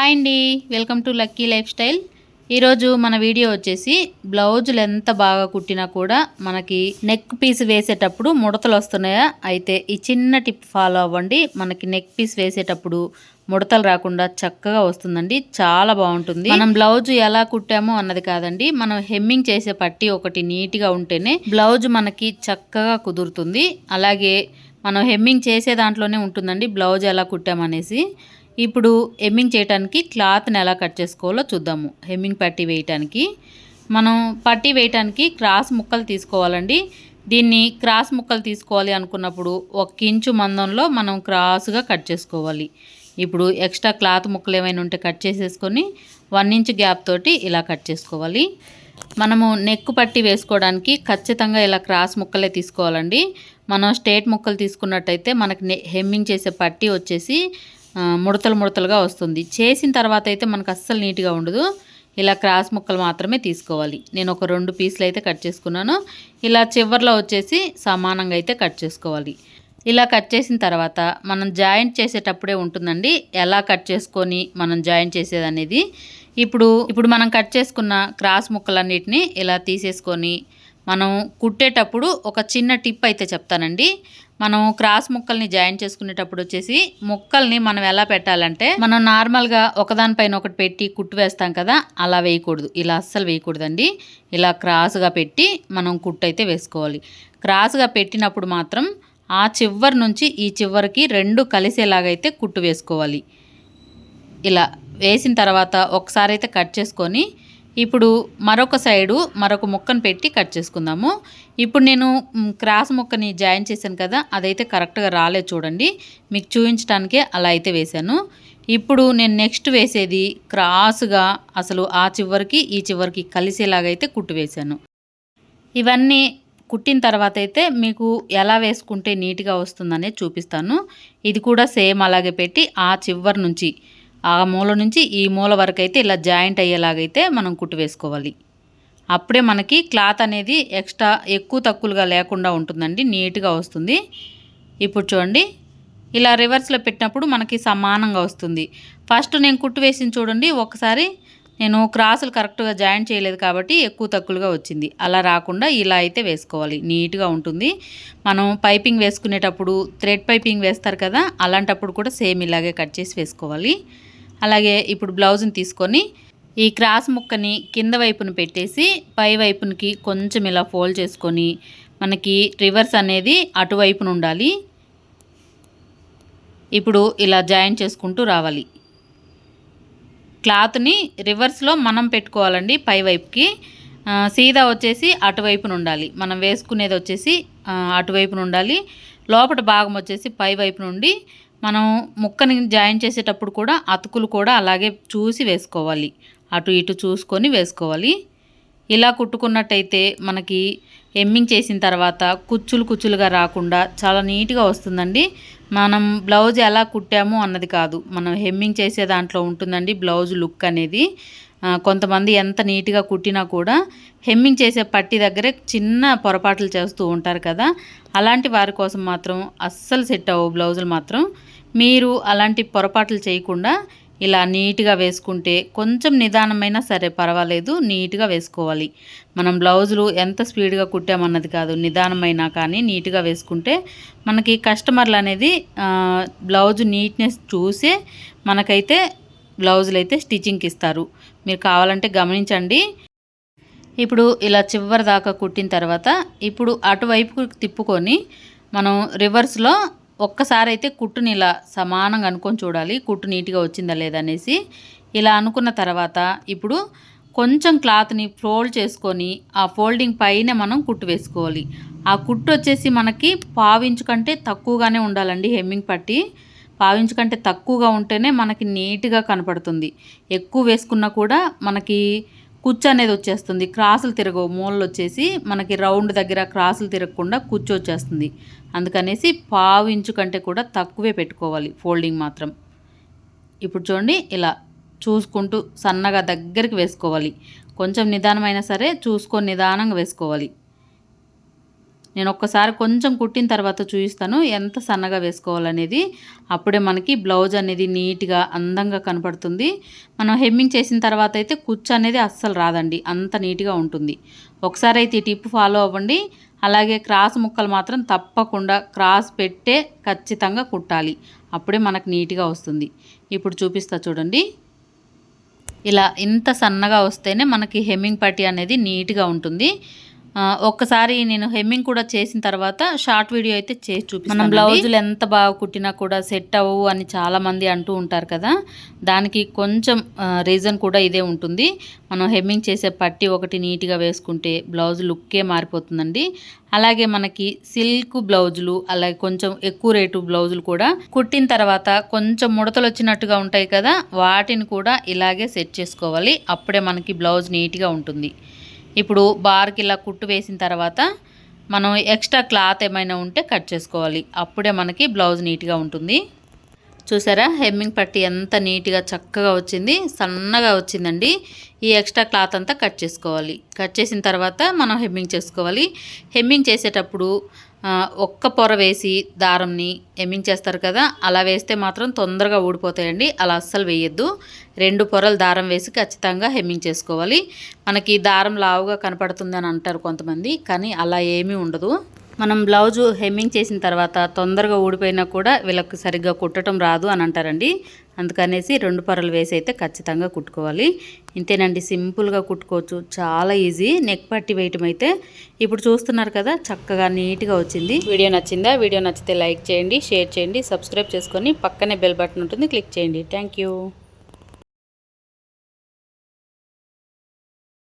Hi అండి. Welcome to Lucky Lifestyle. ఈరోజు మన వీడియో వచ్చేసి బ్లౌజులు ఎంత బాగా కుట్టినా కూడా మనకి నెక్ పీస్ వేసేటప్పుడు ముడతలు వస్తున్నాయా? అయితే ఈ చిన్న టిప్ ఫాలో అవ్వండి. మనకి నెక్ పీస్ వేసేటప్పుడు ముడతలు రాకుండా చక్కగా వస్తుందండి. చాలా బాగుంటుంది. మనం బ్లౌజ్ ఎలా కుట్టామో అన్నది కాదండి. మనం హెమ్మింగ్ చేసే పట్టి ఒకటి నీట్గా ఉంటేనే బ్లౌజ్ మనకి చక్కగా కుదురుతుంది. అలాగే మనం హెమ్మింగ్ చేసే దాంట్లోనే ఉంటుందండి. బ్లౌజ్ ఎలా కుట్టామనేసి. ఇప్పుడు హెమ్మింగ్ చేయడానికి క్లాత్ని ఎలా కట్ చేసుకోవాలో చూద్దాము. హెమ్మింగ్ పట్టీ వేయటానికి. మనం పట్టి వేయటానికి క్రాస్ ముక్కలు తీసుకోవాలండి. దీన్ని క్రాస్ ముక్కలు తీసుకోవాలి అనుకున్నప్పుడు ఒక ఇంచు మందంలో మనం క్రాస్గా కట్ చేసుకోవాలి. ఇప్పుడు ఎక్స్ట్రా క్లాత్ ముక్కలు ఏమైనా ఉంటే కట్ చేసేసుకొని వన్ ఇంచ్ గ్యాప్ తోటి ఇలా కట్ చేసుకోవాలి. మనము నెక్ పట్టి వేసుకోవడానికి ఖచ్చితంగా ఇలా క్రాస్ ముక్కలే తీసుకోవాలండి. మనం స్టేట్ ముక్కలు తీసుకున్నట్టయితే మనకి హెమ్మింగ్ చేసే పట్టి వచ్చేసి ముడతలు ముడతలుగా వస్తుంది. చేసిన తర్వాత అయితే మనకు అస్సలు నీట్గా ఉండదు. ఇలా క్రాస్ ముక్కలు మాత్రమే తీసుకోవాలి. నేను ఒక రెండు పీసులు అయితే కట్ చేసుకున్నాను. ఇలా చివర్లో వచ్చేసి సమానంగా అయితే కట్ చేసుకోవాలి. ఇలా కట్ చేసిన తర్వాత మనం జాయింట్ చేసేటప్పుడే ఉంటుందండి. ఎలా కట్ చేసుకొని మనం జాయింట్ చేసేది అనేది ఇప్పుడు ఇప్పుడు మనం కట్ చేసుకున్న క్రాస్ ముక్కలన్నిటిని ఇలా తీసేసుకొని మనం కుట్టేటప్పుడు ఒక చిన్న టిప్ అయితే చెప్తానండి. మనం క్రాస్ ముక్కల్ని జాయిన్ చేసుకునేటప్పుడు వచ్చేసి ముక్కల్ని మనం ఎలా పెట్టాలంటే మనం నార్మల్గా ఒకదానిపైన ఒకటి పెట్టి కుట్టు వేస్తాం కదా అలా వేయకూడదు. ఇలా అస్సలు వేయకూడదండి. ఇలా క్రాస్గా పెట్టి మనం కుట్టు అయితే వేసుకోవాలి. క్రాస్గా పెట్టినప్పుడు మాత్రం ఆ చివరి నుంచి ఈ చివరికి రెండు కలిసేలాగైతే కుట్టు వేసుకోవాలి. ఇలా వేసిన తర్వాత ఒకసారి అయితే కట్ చేసుకొని ఇప్పుడు మరొక సైడు మరొక ముక్కను పెట్టి కట్ చేసుకుందాము. ఇప్పుడు నేను క్రాస్ ముక్కని జాయిన్ చేశాను కదా అదైతే కరెక్ట్గా రాలేదు చూడండి. మీకు చూపించడానికే అలా అయితే వేశాను. ఇప్పుడు నేను నెక్స్ట్ వేసేది క్రాస్గా అసలు ఆ చివరికి ఈ చివరికి కలిసేలాగైతే కుట్టు వేశాను. ఇవన్నీ కుట్టిన తర్వాత అయితే మీకు ఎలా వేసుకుంటే నీట్గా వస్తుందనే చూపిస్తాను. ఇది కూడా సేమ్ అలాగే పెట్టి ఆ చివరి నుంచి ఆ మూల నుంచి ఈ మూల వరకు అయితే ఇలా జాయింట్ అయ్యేలాగైతే మనం కుట్టు వేసుకోవాలి. అప్పుడే మనకి క్లాత్ అనేది ఎక్స్ట్రా ఎక్కువ తక్కువగా లేకుండా ఉంటుందండి నీట్గా వస్తుంది. ఇప్పుడు చూడండి ఇలా రివర్స్లో పెట్టినప్పుడు మనకి సమానంగా వస్తుంది. ఫస్ట్ నేను కుట్టు వేసింది చూడండి ఒకసారి నేను క్రాసులు కరెక్ట్గా జాయిన్ చేయలేదు కాబట్టి ఎక్కువ తక్కువగా వచ్చింది. అలా రాకుండా ఇలా అయితే వేసుకోవాలి నీట్గా ఉంటుంది. మనం పైపింగ్ వేసుకునేటప్పుడు థ్రెడ్ పైపింగ్ వేస్తారు కదా అలాంటప్పుడు కూడా సేమ్ ఇలాగే కట్ చేసి వేసుకోవాలి. అలాగే ఇప్పుడు బ్లౌజ్ని తీసుకొని ఈ క్రాస్ ముక్కని కింద వైపును పెట్టేసి పై వైపునికి కొంచెం ఇలా ఫోల్డ్ చేసుకొని మనకి రివర్స్ అనేది అటువైపున ఉండాలి. ఇప్పుడు ఇలా జాయిన్ చేసుకుంటూ రావాలి. క్లాత్ని రివర్స్లో మనం పెట్టుకోవాలండి పై వైపుకి. సీదా వచ్చేసి అటువైపున ఉండాలి. మనం వేసుకునేది వచ్చేసి అటువైపున ఉండాలి. లోపల భాగం వచ్చేసి పై వైపు నుండి మనం ముక్కని జాయిన్ చేసేటప్పుడు కూడా అతుకులు కూడా అలాగే చూసి వేసుకోవాలి. అటు ఇటు చూసుకొని వేసుకోవాలి. ఇలా కుట్టుకున్నట్టయితే మనకి ఎమ్మింగ్ చేసిన తర్వాత కుచ్చులు కుచ్చులుగా రాకుండా చాలా నీట్గా వస్తుందండి. మనం బ్లౌజ్ ఎలా కుట్టాము అన్నది కాదు. మనం హెమ్మింగ్ చేసే దాంట్లో ఉంటుందండి బ్లౌజ్ లుక్ అనేది. కొంతమంది ఎంత నీట్గా కుట్టినా కూడా హెమ్మింగ్ చేసే పట్టి దగ్గరే చిన్న పొరపాట్లు చేస్తూ ఉంటారు కదా. అలాంటి వారి కోసం మాత్రం అస్సలు సెట్ అవ్వు బ్లౌజులు మాత్రం. మీరు అలాంటి పొరపాట్లు చేయకుండా ఇలా నీట్గా వేసుకుంటే కొంచెం నిదానమైనా సరే పర్వాలేదు నీట్గా వేసుకోవాలి. మనం బ్లౌజులు ఎంత స్పీడ్గా కుట్టామన్నది కాదు నిదానమైనా కానీ నీట్గా వేసుకుంటే మనకి కస్టమర్లు అనేది బ్లౌజ్ నీట్నెస్ చూసే మనకైతే బ్లౌజులు అయితే స్టిచ్చింగ్కి ఇస్తారు. మీరు కావాలంటే గమనించండి. ఇప్పుడు ఇలా చివరి దాకా కుట్టిన తర్వాత ఇప్పుడు అటువైపు తిప్పుకొని మనం రివర్స్లో ఒక్కసారి అయితే కుట్టుని ఇలా సమానంగా అనుకొని చూడాలి. కుట్టు నీట్గా వచ్చిందా లేదనేసి ఇలా అనుకున్న తర్వాత ఇప్పుడు కొంచెం క్లాత్ని ఫోల్డ్ చేసుకొని ఆ ఫోల్డింగ్ పైన మనం కుట్టు వేసుకోవాలి. ఆ కుట్టు వచ్చేసి మనకి పావించు కంటే తక్కువగానే ఉండాలండి హెమ్మింగ్ పట్టి. పావించు కంటే తక్కువగా ఉంటేనే మనకి నీట్గా కనపడుతుంది. ఎక్కువ వేసుకున్నా కూడా మనకి కుచ్చు అనేది వచ్చేస్తుంది. క్రాసులు తిరగవు. మూలలు వచ్చేసి మనకి రౌండ్ దగ్గర క్రాసులు తిరగకుండా కుచ్చు వచ్చేస్తుంది. అందుకనేసి పావు ఇంచు కంటే కూడా తక్కువే పెట్టుకోవాలి. ఫోల్డింగ్ మాత్రం. ఇప్పుడు చూడండి ఇలా చూసుకుంటూ సన్నగా దగ్గరికి వేసుకోవాలి. కొంచెం నిదానమైనా సరే చూసుకొని నిదానంగా వేసుకోవాలి. నేను ఒక్కసారి కొంచెం కుట్టిన తర్వాత చూపిస్తాను. ఎంత సన్నగా వేసుకోవాలనేది. అప్పుడే మనకి బ్లౌజ్ అనేది నీట్గా అందంగా కనపడుతుంది. మనం హెమ్మింగ్ చేసిన తర్వాత అయితే కుచ్చు అనేది అస్సలు రాదండి. అంత నీట్గా ఉంటుంది. ఒకసారి అయితే ఈ టిప్ ఫాలో అవ్వండి. అలాగే క్రాస్ ముక్కలు మాత్రం తప్పకుండా క్రాస్ పెట్టే ఖచ్చితంగా కుట్టాలి. అప్పుడే మనకు నీట్గా వస్తుంది. ఇప్పుడు చూపిస్తా చూడండి. ఇలా ఇంత సన్నగా వస్తేనే మనకి హెమ్మింగ్ పట్టి అనేది నీట్గా ఉంటుంది. ఒక్కసారి నేను హెమ్మింగ్ కూడా చేసిన తర్వాత షార్ట్ వీడియో అయితే చేసి చూపిస్తాను మనం బ్లౌజులు ఎంత బాగా కుట్టినా కూడా సెట్ అవ్వవు అని చాలామంది అంటూ ఉంటారు కదా. దానికి కొంచెం రీజన్ కూడా ఇదే ఉంటుంది. మనం హెమ్మింగ్ చేసే పట్టి ఒకటి నీట్గా వేసుకుంటే బ్లౌజ్ లుక్కే మారిపోతుందండి. అలాగే మనకి సిల్క్ బ్లౌజులు అలాగే కొంచెం ఎక్కువ రేటు బ్లౌజులు కూడా కుట్టిన తర్వాత కొంచెం ముడతలు వచ్చినట్టుగా ఉంటాయి కదా. వాటిని కూడా ఇలాగే సెట్ చేసుకోవాలి. అప్పుడే మనకి బ్లౌజ్ నీట్గా ఉంటుంది. ఇప్పుడు బార్కి ఇలా కుట్టు వేసిన తర్వాత మనం ఎక్స్ట్రా క్లాత్ ఏమైనా ఉంటే కట్ చేసుకోవాలి. అప్పుడే మనకి బ్లౌజ్ నీట్గా ఉంటుంది. చూసారా? హెమ్మింగ్ పట్టి ఎంత నీట్గా చక్కగా వచ్చింది. సన్నగా వచ్చిందండి. ఈ ఎక్స్ట్రా క్లాత్ అంతా కట్ చేసుకోవాలి. కట్ చేసిన తర్వాత మనం హెమ్మింగ్ చేసుకోవాలి. హెమ్మింగ్ చేసేటప్పుడు ఒక్క పొర వేసి దారంని హెమ్మింగ్ చేస్తారు కదా అలా వేస్తే మాత్రం తొందరగా ఊడిపోతాయండి. అలా అస్సలు వేయొద్దు. రెండు పొరలు దారం వేసి ఖచ్చితంగా హెమ్మింగ్ చేసుకోవాలి మనకి దారం లావుగా కనపడుతుంది అని అంటారు కొంతమంది కానీ అలా ఏమీ ఉండదు. మనం బ్లౌజు హెమ్మింగ్ చేసిన తర్వాత తొందరగా ఊడిపోయినా కూడా వీళ్ళకి సరిగ్గా కుట్టడం రాదు అని అంటారండి. అందుకనేసి రెండు పొరలు వేసి అయితే ఖచ్చితంగా కుట్టుకోవాలి. ఇంతేనండి సింపుల్గా కుట్టుకోవచ్చు. చాలా ఈజీ. నెక్ పట్టి వేయటం అయితే ఇప్పుడు చూస్తున్నారు కదా చక్కగా నీట్గా వచ్చింది. వీడియో నచ్చిందా? వీడియో నచ్చితే లైక్ చేయండి షేర్ చేయండి సబ్స్క్రైబ్ చేసుకొని పక్కనే బెల్ బటన్ ఉంటుంది క్లిక్ చేయండి. Thank you.